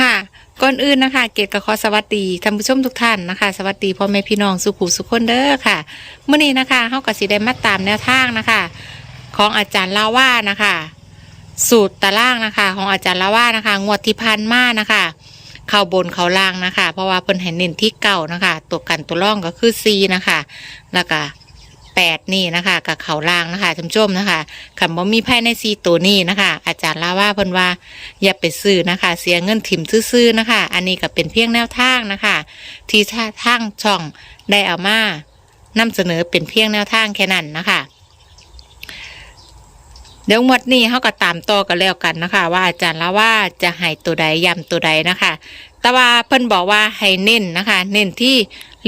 ค่ะ ก่อนอื่นนะคะ เกดกับขอสวัสดีท่านผู้ชมทุกท่านนะคะ สวัสดีพ่อแม่พี่น้องสุขุสุขคนเด้อค่ะเมื่อนี้นะคะเฮากับสีได้มาตามแนวทางนะคะ ของอาจารย์ลาว่านะคะ สูตรตารางนะคะ ของอาจารย์ลาว่านะคะ งวดที่พันมานะคะ เข้าบนเข้าล่างนะคะ เพราะว่าเพิ่นให้เน้นที่เก่านะคะ ตัวกันตัวร่องก็คือซีนะคะ แล้วก็ แปดนี่นะคะกับเขาล่างนะคะท่านผู้ชมนะคะคำว่ามีภายในซีตัวนี้นะคะ อาจารย์ลาว่าเพิ่นว่าอย่าไปซื้อนะคะ เสียเงินถิ่มซื้อๆนะคะ อันนี้ก็เป็นเพียงแนวทางนะคะ ที่ท่าทางช่องได้เอามานำเสนอเป็นเพียงแนวทางแค่นั้นนะคะเดี๋ยวงวดนี้เขาก็ตามต่อกันแล้วกันนะคะ ว่าอาจารย์ละว่าจะให้ตัวใดย้ำตัวใดนะคะ แต่ว่าเพิ่นบอกว่าให้เน้นนะคะ เน้นที่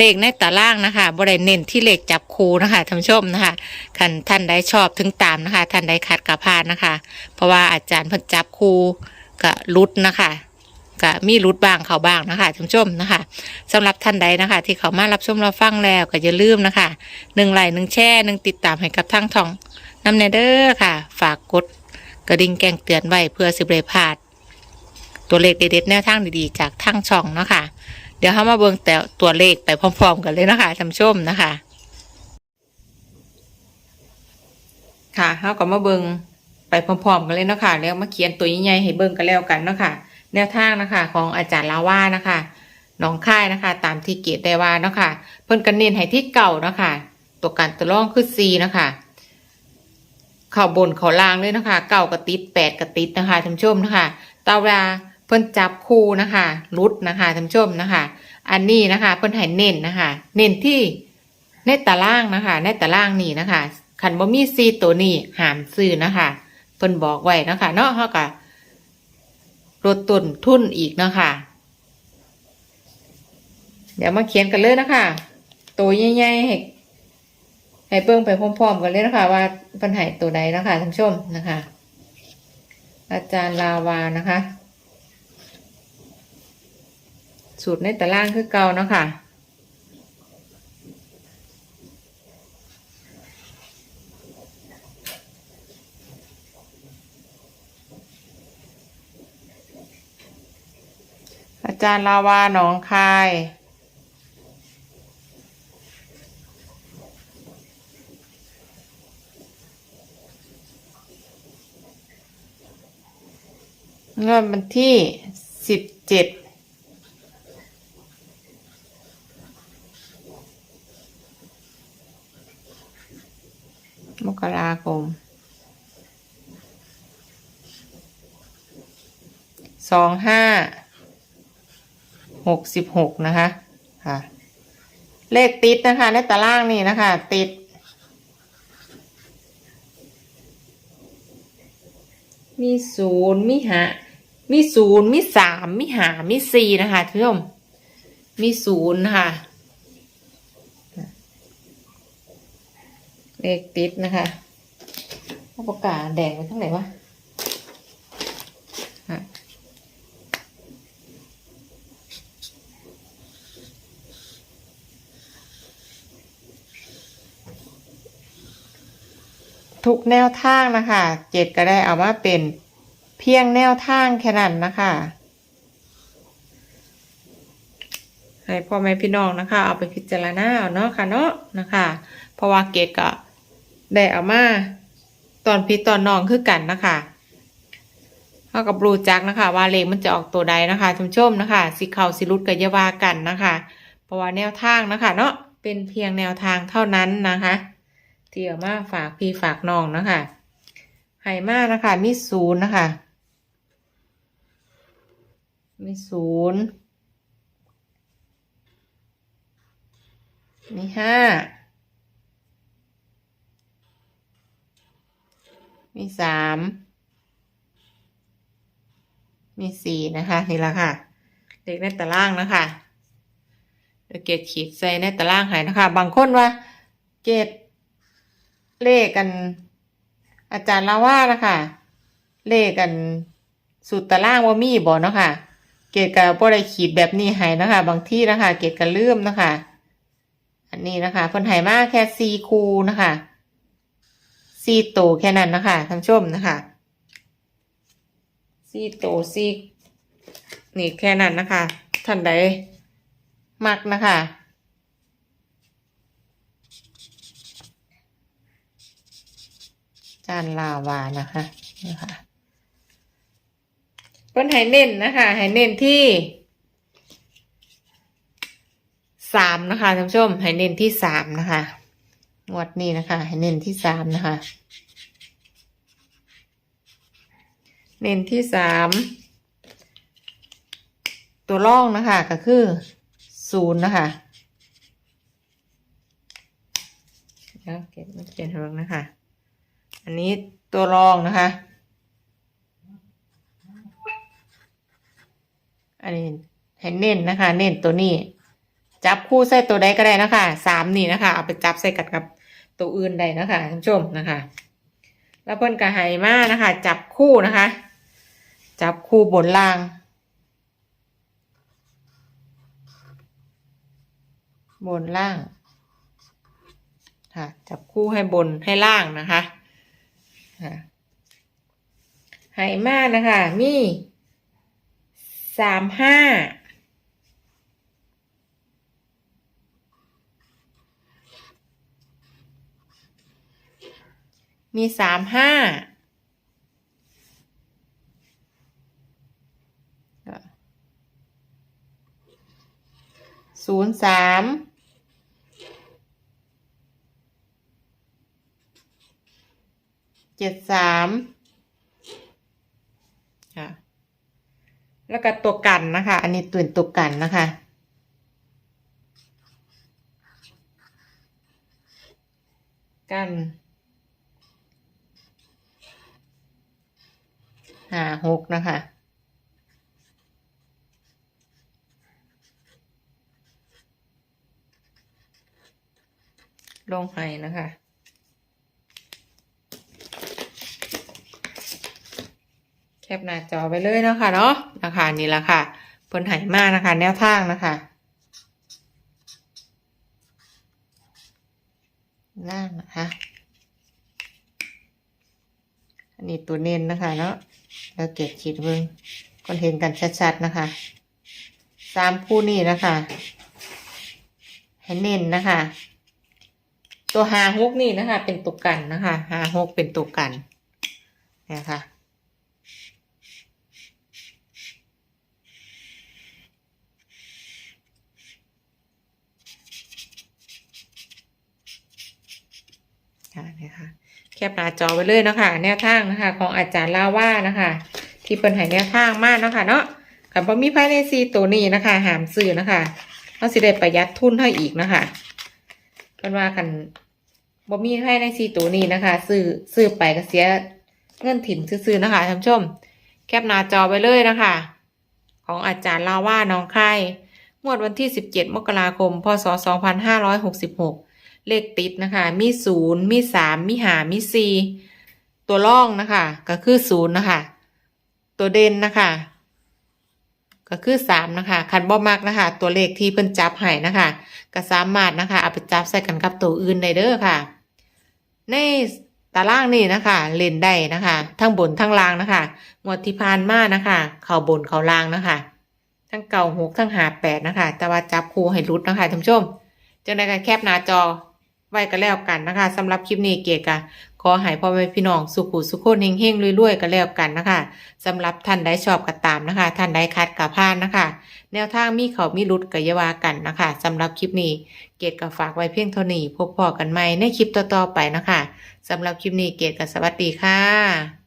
เลขในตารางนะคะบ่ได้เน้นที่เลขจับคูนะคะท่านชมนะคะคันท่านใดชอบถึงตามนะคะ ท่านใดขัดกับพานนะคะ เพราะว่าอาจารย์เพิ่นจับคูกับรุดนะคะก็มีรุดบ้างเขาบ้างนะคะท่านชมนะคะสำหรับท่านใดนะคะ ที่เขามารับชมเรับฟังแล้วก็อย่าลืมนะคะหนึ่งไลค์หนึ่งแชร์หนึ่งติดตามให้กับทั้งทองน้ำเนเดอร์ค่ะ ฝากกดกระดิ่งแจ้งเตือนไว้เพื่อสิบเลยพาดตัวเลขเด็ดๆแนวทางดีๆ จากทั้งช่องเนาะคะ เดี๋ยวเขามาเบิ่งแต่ตัวเลขไปพร้อม ๆ กันเลยนะคะท่านชมนะคะ ค่ะเขาก็มาเบิ่งไปพร้อมๆกันเลยนะคะแล้วมาเขียนตัวใหญ่ๆให้เบิ่งกันแล้วกันเนาะคะแนวทางนะคะของอาจารย์ลาว่านะคะน้องค่ายนะคะ ตามที่เกตได้ว่านะค่ะเพิ่นกันเน้นให้ที่เก่าเนาะค่ะตัวการตัวร่องคือซีนะคะเข่าบนเข่าล่างเลยนะคะ เก่ากระติดแปดกระติดนะคะท่านผู้ชมนะคะตาวลา เพิ่นจับคู่นะคะรุดนะคะท่านผู้ชมนะคะ อันนี้นะคะ เพิ่นให้เน้นนะคะ เน้นที่ในตารางนะคะ ในตารางนี่นะคะคันบ่มีซีตัวนี้หามซื้อนะคะเพิ่นบอกไว้นะคะเนาะเฮาก็ลดต้นทุนอีกนะคะเดี๋ยวมาเขียนกันเลยนะคะ ตัวใหญ่ๆให้ให้เบิ่งไปพร้อมๆกันเลยนะคะ ว่าเปัญหาตัวใดนะคะท่านผู้ชมนะคะ อาจารย์ลาวานะคะ สูตรในตารางคือเก่าเนาะค่ะ อาจารย์ลาวาหนองคายเงินวันที่สิบเจ็ด มกราคมสองห้าหกสิบหกนะคะค่ะ เลขติดนะคะในตารางนี่นะคะ ติด มีศูนย์มีหามีศูนย์มีสามมีหามีสี่นะคะท่านผู้ชมมีศูนย์นะคะ เลขติดนะคะเอาปากกาแดงไว้ทั้งไหนวะทุกแนวทางนะคะเจ็ดก็ได้เอามาเป็นเพียงแนวทางแค่นั้นนะคะ ให้พ่อแม่พี่น้องนะคะ เอาไปพิจารณาเอาเนาะค่ะเนาะนะคะ เพราะว่าเกดก็ ได้เอามาตอนพี่ตอนน้องคือกันนะคะเท่ากับรูจักนะคะ ว่าเลขมันจะออกตัวใดนะคะท่านผู้ชมนะคะสิเขาสิรุดกับยาวากันนะคะเพราะว่าแนวทางนะคะ เนาะเป็นเพียงแนวทางเท่านั้นนะคะเที่เอามาฝากพี่ฝากน้องนะคะให้มากนะคะมีศูนย์นะคะมีศูนย์มีห้า มีสาม มีสี่นะคะ นี่ละค่ะ เลขในตารางนะคะเดี๋ยวเกตขีดใส่ในตารางให้นะคะ บางคนว่าเกตเลขกัน อาจารย์ลาว่านะคะ เลขกันสูตรตารางว่ามีบ่เนาะค่ะ เกตกับบ่ได้ขีดแบบนี้ให้นะคะ บางที่นะคะ เกตก็ลืมนะคะ อันนี้นะคะเพิ่นให้มากแค่สี่คูนะคะ สี่โตแค่นั้นนะคะท่านชมนะคะสี่โตวสี่นี่แค่นั้นนะคะ ท่านใดมักนะคะจานลาวานะคะนะคะเพิ่นให้เน้นนะคะให้เน้นที่สามนะคะท่านผู้ชมให้เน้นที่สามนะคะ งวดนี้นะคะ ให้เน้นที่สามนะคะ เน้นที่สามตัวร่องนะคะก็คือศูนย์นะคะแล้วเก็บเขียนเฮิงนะคะ อันนี้ตัวรองนะคะ อันนี้ให้เน้นนะคะ เน้นตัวนี้ จับคู่ใส่ตัวใดก็ได้นะคะสามนี่นะคะ เอาไปจับใส่กันกับ ตัวอื่นได้นะคะท่านผู้ชมนะคะ แล้วเพิ่นกระไหมานะคะ จับคู่นะคะ จับคู่บนล่าง บนล่างค่ะจับคู่ให้บนให้ล่างนะคะค่ะไหมานะคะ มีสามห้า มีสามห้าศูนย์สามเจ็ดสามค่ะแล้วก็ตัวกันนะคะ อันนี้ตื่นตัวกันนะคะกัน หาหกนะคะ ลงให้นะคะแคปหน้าจอไปเลยเนาะคะเนาะนะคะนี่ละค่ะเพิ่นหายมากนะคะ แนวทางนะคะล่างนะคะ อันนี้ตัวเน้นนะคะเนาะ แล้วเก็บขีดเบิ้งคนเห็นกันชัดๆนะคะสามคู่นี้นะคะให้เน้นนะคะ ตัวหาฮกนี่นะคะ เป็นตัวกันนะคะหาฮกเป็นตัวกันนะคะค่ะนะคะ แคปหน้าจอไว้เลยนะคะแนวทางนะคะ ของอาจารย์ลาว่านะคะ ที่เป็นให้แนวทางมากนะคะเนาะกับบ่มีภายในซีตัวนี้นะคะหามซื้อนะคะเราสิได้ประหยัดทุนให้อีกนะคะกันว่ากันบ่มีให้ในสีตัวนี้นะคะ ซื้อซื้อไปก็เสียเงินถิ่นซื้อๆนะคะท่านผู้ชม แคปหน้าจอไปเลยนะคะ ของอาจารย์ลาว่าน้องค่งวดวันที่ 17 มกราคม พศ 2566 เลขติดนะคะ มี0มี3มีหามี4ตัวล่องนะคะ ก็คือ0นย์นะคะ ตัวเด่นนะคะ ก็คือสามนะคะ คันบ่มักนะคะ ตัวเลขที่เพิ่นจับให้นะคะ ก็สามารถนะคะเอาไปจับใส่กันกับตัวอื่นได้เด้อค่ะ ในตารางนี่นะคะ เล่นได้นะคะ ทั้งบนทั้งล่างนะคะงวดที่ผ่านมานะคะ เข่าบนเข่าล่างนะคะทั้งเก่าหกทั้งหาแปดนะคะ แต่ว่าจับคู่ให้รุดนะคะท่านผู้ชมจังได้การแคปหน้าจอ ไว้ก็แล้วกันนะคะสำหรับคลิปนี้เกียกะขอให้พ่อแม่พี่น้องสุขุสุขคนเฮงๆรวยๆก็แล้วกันนะคะสำหรับท่านได้ชอบก็ตามนะคะ ท่านได้คัดกับพานนะคะ แนวทางมีเขามีรุดกับยาวากันนะคะสำหรับคลิปนี้เกดก็ฝากไว้เพียงเท่านี้พบพอกันใหม่ในคลิปต่อๆไปนะคะสำหรับคลิปนี้เกดก็สวัสดีค่ะ